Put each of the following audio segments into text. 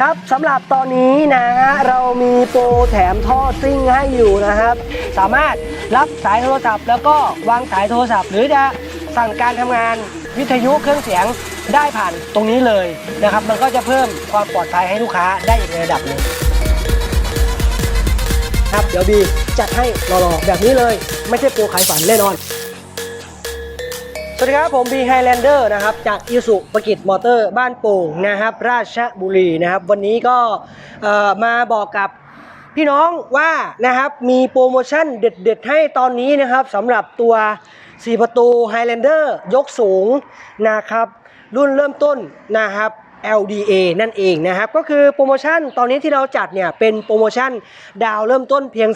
ครับสำหรับตอนนี้นะฮะเรามีโปรแถมท่อซิ่งให้อยู่นะครับ สามารถรับสายโทรศัพท์ แล้วก็วางสายโทรศัพท์ หรือจะสั่งการทำงานวิทยุเครื่องเสียงได้ผ่านตรงนี้เลยนะครับ มันก็จะเพิ่มความปลอดภัยให้ลูกค้าได้อีกระดับหนึ่งครับเดี๋ยวบีจัดให้รอๆแบบนี้เลย ไม่ใช่โปรขายฝันแน่นอน สวัสดีครับ ผมบีไฮแลนเดอร์นะครับ จากอิสุปกิจมอเตอร์บ้านโป่งนะครับ ราชบุรีนะครับ วันนี้ก็มาบอกกับพี่น้องว่านะครับมีโปรโมชั่นเด็ด ๆ ให้ตอนนี้นะครับสำหรับตัว 4 ประตู Highlander ยกสูงนะครับ รุ่นเริ่มต้นนะครับ LDA นั่นเองนะครับ ก็คือโปรโมชั่นตอนนี้ที่เราจัดเนี่ยเป็นโปรโมชั่นดาวเริ่มต้นเพียง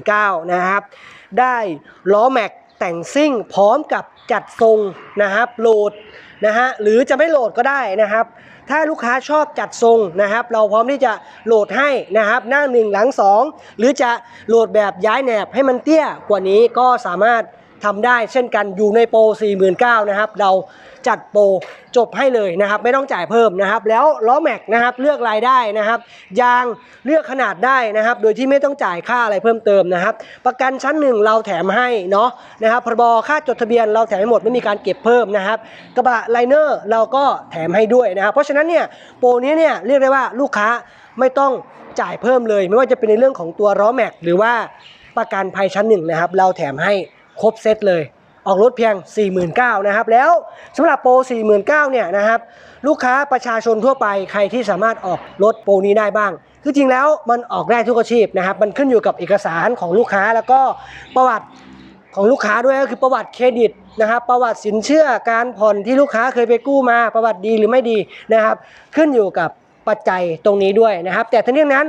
49,000นะครับ ได้ล้อแม็กแต่งซิ่งพร้อมกับ จัดทรงนะครับโหลดนะฮะหรือจะไม่โหลดก็ได้นะครับ ถ้าลูกค้าชอบจัดทรงนะครับ เราพร้อมที่จะโหลดให้นะครับ หน้าหนึ่งหลังสองหรือจะโหลดแบบย้ายแหนบให้มันเตี้ยกว่านี้ก็สามารถ ทำได้เช่นกันอยู่ในโปร 49,000นะครับ เราจัดโปรจบให้เลยนะครับ ไม่ต้องจ่ายเพิ่มนะครับ แล้วล้อแม็กนะครับเลือกรายได้นะครับ ยางเลือกขนาดได้นะครับ โดยที่ไม่ต้องจ่ายค่าอะไรเพิ่มเติมนะครับ ประกันชั้นหนึ่งเราแถมให้เนาะนะครับพรบค่าจดทะเบียนเราแถมให้หมดไม่มีการเก็บเพิ่มนะครับ กระบะไลเนอร์เราก็แถมให้ด้วยนะครับ เพราะฉะนั้นเนี่ยโปรนี้เนี่ยเรียกได้ว่าลูกค้าไม่ต้องจ่ายเพิ่มเลย ไม่ว่าจะเป็นในเรื่องของตัวล้อแม็กหรือว่าประกันภัยชั้นหนึ่งนะครับ เราแถมให้ ครบเซตเลย ออกรถเพียง 49,000นะครับ แล้วสำหรับโปร 49,000เนี่ยนะครับ ลูกค้าประชาชนทั่วไปใครที่สามารถออกรถโปรนี้ได้บ้าง คือจริงแล้วมันออกได้ทุกอาชีพนะครับ มันขึ้นอยู่กับเอกสารของลูกค้าแล้วก็ประวัติของลูกค้าด้วยก็คือประวัติเครดิตนะครับ ประวัติสินเชื่อการผ่อนที่ลูกค้าเคยไปกู้มาประวัติดีหรือไม่ดีนะครับ ขึ้นอยู่กับปัจจัยตรงนี้ด้วยนะครับ แต่ทั้งนี้ทั้งนั้น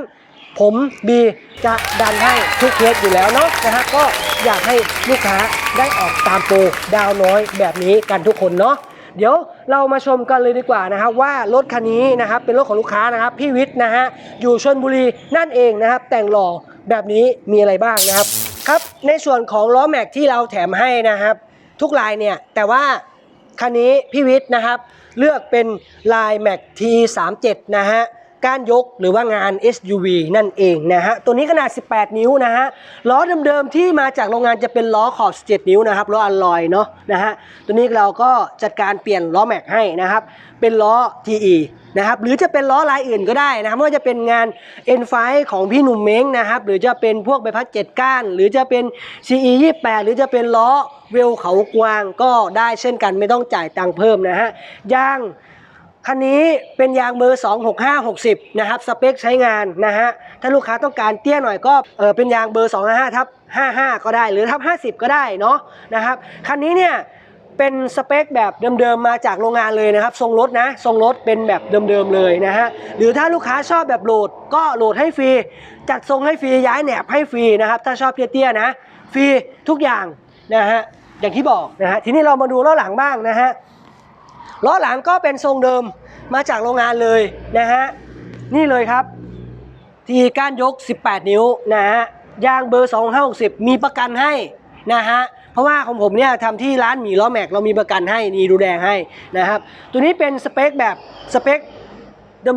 ผมบีจะดันให้ทุกเคสอยู่แล้วเนาะนะครับก็อยากให้ลูกค้าได้ออกตามโปรดาวน้อยแบบนี้กันทุกคนเนาะเดี๋ยวเรามาชมกันเลยดีกว่านะครับว่ารถคันนี้นะครับเป็นรถของลูกค้านะครับพี่วิทย์นะฮะอยู่ชลบุรีนั่นเองนะครับ แต่งหล่อแบบนี้มีอะไรบ้างนะครับครับในส่วนของล้อแม็กที่เราแถมให้นะครับ ทุกลายเนี่ยแต่ว่าคันนี้พี่วิทย์นะครับ เลือกเป็นลาย Mac T37 นะฮะ ก้านยกหรือว่างาน SUV นั่นเองนะฮะ ตัวนี้ขนาด 18 นิ้วนะฮะ ล้อเดิมๆที่มาจากโรงงานจะเป็นล้อขอบ 17 นิ้วนะครับ ล้ออัลลอยเนาะนะฮะ ตัวนี้เราก็จัดการเปลี่ยนล้อแม็กให้นะครับ เป็นล้อ TE นะครับ หรือจะเป็นล้อลายอื่นก็ได้นะครับไม่ว่าจะเป็นงาน N5 ของพี่หนุ่มเม้งนะครับ หรือจะเป็นพวกใบพัดเจ็ดก้าน หรือจะเป็น CE 28 หรือจะเป็นล้อเวลเขากวางก็ได้เช่นกันไม่ต้องจ่ายตังค์เพิ่มนะฮะยาง คันนี้เป็นยางเบอร์ 26560 นะครับ สเปคใช้งานนะฮะ ถ้าลูกค้าต้องการเตี้ยหน่อยก็เออเป็นยางเบอร์ 255ทับ55 ก็ได้ หรือทับ50 ก็ได้เนาะนะครับ คันนี้เนี่ยเป็นสเปคแบบเดิมๆมาจากโรงงานเลยนะครับ ทรงรถนะทรงรถเป็นแบบเดิมๆเลยนะฮะหรือถ้าลูกค้าชอบแบบโหลดก็โหลดให้ฟรี จัดทรงให้ฟรีย้ายแหนบให้ฟรีนะครับ ถ้าชอบเตี้ยๆนะฟรีทุกอย่างนะฮะอย่างที่บอกนะฮะทีนี้เรามาดูล้อหลังบ้างนะฮะ ล้อหลังก็เป็นทรงเดิมมาจากโรงงานเลยนะฮะนี่เลยครับ ที่ก้านยก 18 นิ้วนะฮะยางเบอร์ 2560 มีประกันให้นะฮะเพราะว่าของผมเนี่ยทำที่ร้านหมีล้อแม็กเรามีประกันให้นี่ดูแดงให้นะครับ ตัวนี้เป็นสเปคแบบสเปค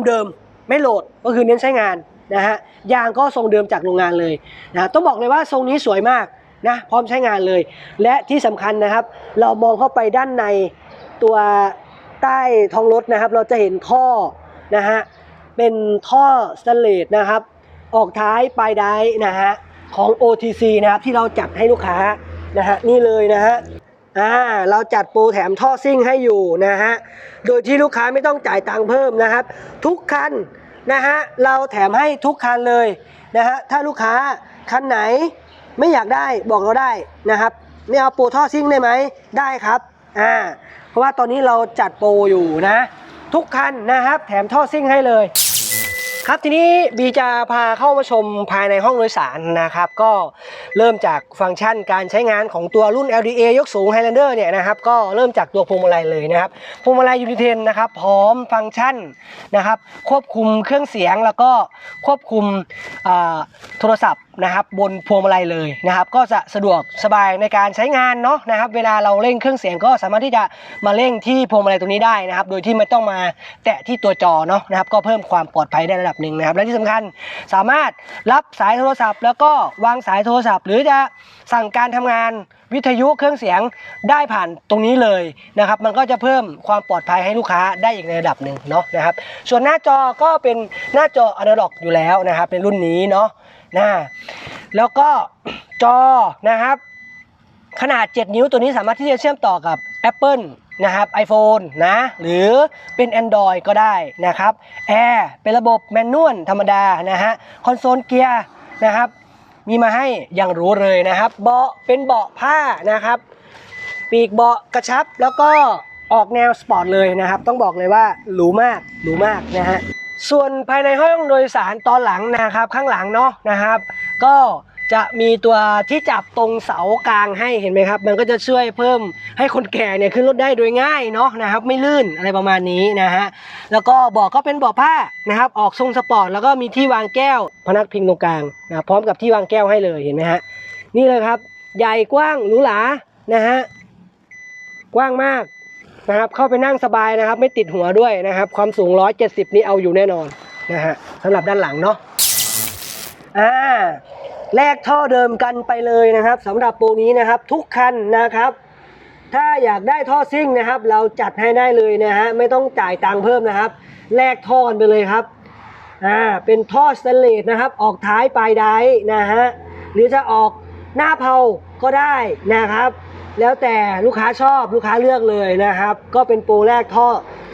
เดิมๆ ไม่โหลดก็คือเน้นใช้งานนะฮะยางก็ทรงเดิมจากโรงงานเลยนะต้องบอกเลยว่าทรงนี้สวยมากนะพร้อมใช้งานเลย และที่สำคัญนะครับ เรามองเข้าไปด้านในตัว ใต้ท้องรถนะครับ เราจะเห็นท่อนะฮะเป็นท่อสแตนเลสนะครับ ออกท้ายปลายไดร์นะฮะของ OTC นะครับที่เราจัดให้ลูกค้านะฮะนี่เลยนะฮะอ่าเราจัดโปรแถมท่อซิ่งให้อยู่นะฮะโดยที่ลูกค้าไม่ต้องจ่ายตังค์เพิ่มนะครับ ทุกคันนะฮะเราแถมให้ทุกคันเลยนะฮะถ้าลูกค้าคันไหนไม่อยากได้บอกเราได้นะครับไม่เอาโปรท่อซิ่งได้ไหมได้ครับอ่า เพราะว่าตอนนี้เราจัดโปรอยู่นะ ทุกคันนะครับ แถมท่อซิ่งให้เลย ครับทีนี้บีจะพาเข้ามาชมภายในห้องโดยสารนะครับ ก็เริ่มจากฟังก์ชันการใช้งานของตัวรุ่น LDA ยกสูง Highlander เนี่ยนะครับ ก็เริ่มจากตัวพวงมาลัยเลยนะครับพวงมาลัยยูนิเทนนะครับพร้อมฟังก์ชันนะครับ ควบคุมเครื่องเสียงแล้วก็ควบคุมโทรศัพท์ นะครับบนพวงมาลัยเลยนะครับก็จะสะดวกสบายในการใช้งานเนาะนะครับเวลาเราเร่งเครื่องเสียงก็สามารถที่จะมาเร่งที่พวงมาลัยตรงนี้ได้นะครับโดยที่ไม่ต้องมาแตะที่ตัวจอเนาะนะครับก็เพิ่มความปลอดภัยได้ระดับหนึ่งนะครับและที่สำคัญสามารถรับสายโทรศัพท์ แล้วก็วางสายโทรศัพท์ หรือจะสั่งการทำงานวิทยุเครื่องเสียงได้ผ่านตรงนี้เลยนะครับ มันก็จะเพิ่มความปลอดภัยให้ลูกค้าได้อีกในระดับหนึ่งเนาะนะครับ ส่วนหน้าจอก็เป็นหน้าจออนาล็อกอยู่แล้วนะครับเป็นรุ่นนี้เนาะ นะแล้วก็จอนะครับ ขนาด 7 นิ้วตัวนี้สามารถที่จะเชื่อมต่อกับ Apple นะครับ iPhone นะหรือเป็น Android ก็ได้นะครับแอร์เป็นระบบแมนนวลธรรมดานะฮะคอนโซลเกียร์นะครับมีมาให้อย่างรู้เลยนะครับเบาะเป็นเบาะผ้านะครับ ปีกเบาะกระชับแล้วก็ออกแนวสปอร์ตเลยนะครับ ต้องบอกเลยว่าหรูมากหรูมากนะฮะ ส่วนภายในห้องโดยสารตอนหลังนะครับข้างหลังเนาะนะครับ ก็จะมีตัวที่จับตรงเสากลางให้เห็นไหมครับ มันก็จะช่วยเพิ่มให้คนแก่เนี่ยขึ้นรถได้โดยง่ายเนาะนะครับ ไม่ลื่นอะไรประมาณนี้นะฮะแล้วก็เบาะก็เป็นเบาะผ้านะครับ ออกทรงสปอร์ตแล้วก็มีที่วางแก้ว พนักพิงตรงกลางนะพร้อมกับที่วางแก้วให้เลยเห็นไหมฮะนี่เลยครับ ใหญ่กว้างหรูหรานะฮะกว้างมาก นะครับเข้าไปนั่งสบายนะครับ ไม่ติดหัวด้วยนะครับ ความสูง 170 นี่เอาอยู่แน่นอนนะฮะสำหรับด้านหลังเนาะอ่าแลกท่อเดิมกันไปเลยนะครับสำหรับโปรนี้นะครับทุกคันนะครับ ถ้าอยากได้ท่อซิ่งนะครับ เราจัดให้ได้เลยนะฮะไม่ต้องจ่ายตังค์เพิ่มนะครับแลกท่อกันไปเลยครับอ่าเป็นท่อสแตนเลสนะครับ ออกท้ายปลายไดร์นะฮะหรือจะออกหน้าเผาก็ได้นะครับ แล้วแต่ลูกค้าชอบลูกค้าเลือกเลยนะครับ ก็เป็นโปรแรกท่อ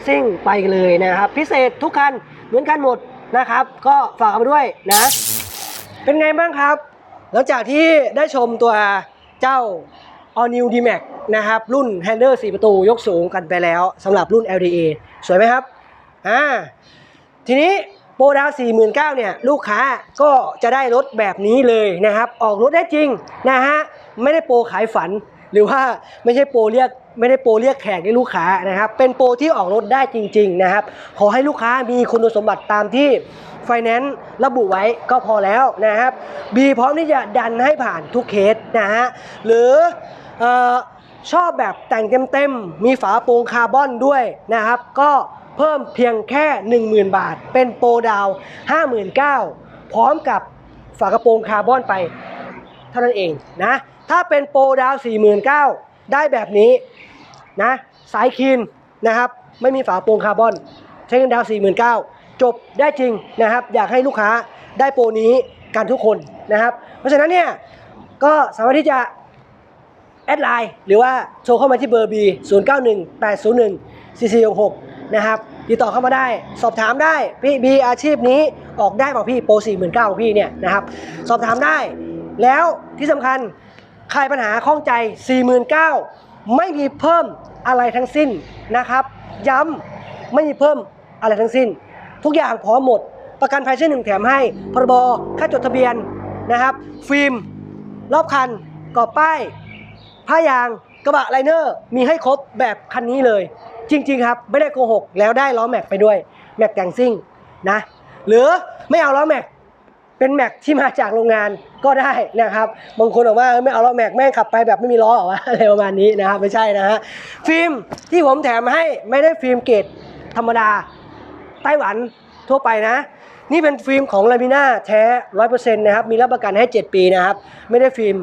ซิ่งไปเลยนะครับ พิเศษทุกคันเหมือนกันหมดนะครับ ก็ฝากเอาไปด้วยนะ เป็นไงบ้างครับ หลังจากที่ได้ชมตัวเจ้า All New D-Max นะครับ รุ่น Handler 4 ประตูยกสูงกันไปแล้วสำหรับรุ่น LDA สวยไหมครับอ่าทีนี้โปรดาว49,000เนี่ยลูกค้าก็จะได้รถแบบนี้เลยนะครับ ออกรถได้จริงนะฮะไม่ได้โปรขายฝัน หรือว่าไม่ใช่โปรเรียกไม่ได้โปรเรียกแขกให้ลูกค้านะครับ เป็นโปรที่ออกรถได้จริง ๆนะครับ ขอให้ลูกค้ามีคุณสมบัติตามที่ไฟแนนซ์ระบุไว้ก็พอแล้วนะครับบีพร้อมที่จะดันให้ผ่านทุกเคสนะฮะหรือเออชอบแบบแต่งเต็มๆ มีฝาโปรงคาร์บอนด้วยนะครับ ก็เพิ่มเพียงแค่ 10,000 บาท เป็นโปรดาว 59,000พร้อมกับฝากระโปรงคาร์บอนไป เท่านั้นเองนะ ถ้าเป็นโปรดาว 49,000 ได้แบบนี้นะสายคีนนะครับ ไม่มีฝาโปรงคาร์บอน ใช้เงินดาว 49,000 จบได้จริงนะครับ อยากให้ลูกค้าได้โปรนี้กันทุกคนนะครับ เพราะฉะนั้นเนี่ยก็สามารถที่จะแอดไลน์หรือว่าโทรเข้ามาที่เบอร์ B 0 9 1 8 0 1 4 4 6 6นะครับติดต่อเข้ามาได้ สอบถามได้พี่บีอาชีพนี้ออกได้เปล่าพี่โปร4 9 0 0 0พี่เนี่ยนะครับ สอบถามได้แล้วที่สำคัญ ใครปัญหาข้องใจ 49,000 ไม่มีเพิ่มอะไรทั้งสิ้นนะครับ ย้ำไม่มีเพิ่มอะไรทั้งสิ้น ทุกอย่างพร้อมหมด ประกันภัยเช่นหนึ่งแถมให้พรบค่าจดทะเบียนนะครับ ฟิล์ม รอบคันกรอบป้าย ผ้ายางกระบะไลเนอร์มีให้ครบแบบคันนี้เลย จริง ๆ ครับไม่ได้โกหกแล้วได้ล้อแม็กไปด้วย แม็กแต่งซิ่งนะหรือไม่เอาล้อแม็ก เป็นแม็กที่มาจากโรงงานก็ได้นะครับบางคนบอกว่าไม่เอาล้อแม็กแม่งขับไปแบบไม่มีล้อหรอวะอะไรประมาณนี้นะครับไม่ใช่นะฮะฟิล์มที่ผมแถมให้ไม่ได้ฟิล์มเกรดธรรมดาไต้หวันทั่วไปนะ นี่เป็นฟิล์มของลามิน่าแท้ร้อยเปอร์เซ็นต์นะครับมีรับประกันให้ 7 ปีนะครับ ไม่ได้ฟิล์ม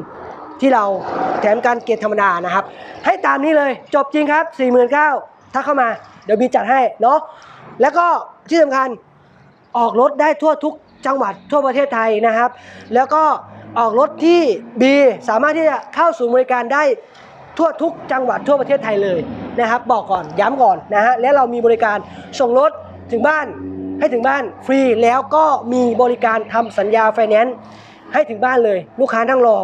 ที่เราแถมการเกรดธรรมดานะครับ ให้ตามนี้เลยจบจริงครับ4 9 0 0 0ถ้าเข้ามาเดี๋ยวมีจัดให้เนาะแล้วก็ที่สำคัญออกรถได้ทั่วทุก จังหวัดทั่วประเทศไทยนะครับ แล้วก็ออกรถที่ B สามารถที่จะเข้าสู่บริการได้ทั่วทุกจังหวัดทั่วประเทศไทยเลยนะครับ บอกก่อนย้ำก่อนนะฮะและเรามีบริการส่งรถถึงบ้านให้ถึงบ้านฟรีแล้วก็มีบริการทำสัญญาไฟแนนซ์ให้ถึงบ้านเลย ลูกค้านั่งรอ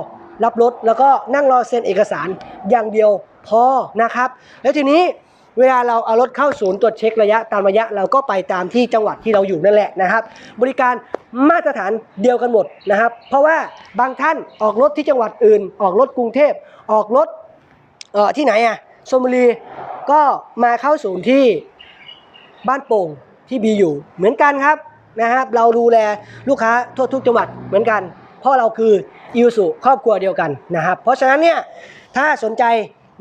รับรถแล้วก็นั่งรอเซ็นเอกสารอย่างเดียวพอนะครับ แล้วทีนี้ เวลาเราเอารถเข้าศูนย์ตรวจเช็คระยะตามระยะเราก็ไปตามที่จังหวัดที่เราอยู่นั่นแหละนะครับ บริการมาตรฐานเดียวกันหมดนะครับ เพราะว่าบางท่านออกรถที่จังหวัดอื่น ออกรถกรุงเทพออกรถเอ่อที่ไหนอะชลบุรีก็มาเข้าศูนย์ที่บ้านโป่งที่บีอยู่เหมือนกันครับนะครับ เราดูแลลูกค้าทั่วทุกจังหวัดเหมือนกัน เพราะเราคืออิวสุครอบครัวเดียวกันนะครับ เพราะฉะนั้นเนี่ยถ้าสนใจ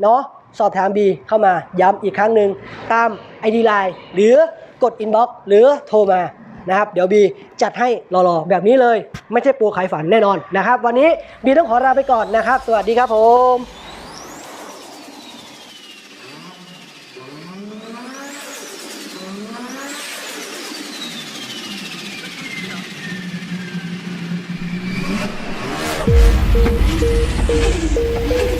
เนาะ สอบถามบีเข้ามาย้ำอีกครั้งหนึ่งตาม ID Line หรือกด Inbox หรือโทรมานะครับเดี๋ยวบีจัดให้รอๆ แบบนี้เลย ไม่ใช่ปูขายฝันแน่นอนนะครับ วันนี้บีต้องขอลาไปก่อนนะครับ สวัสดีครับผม Thank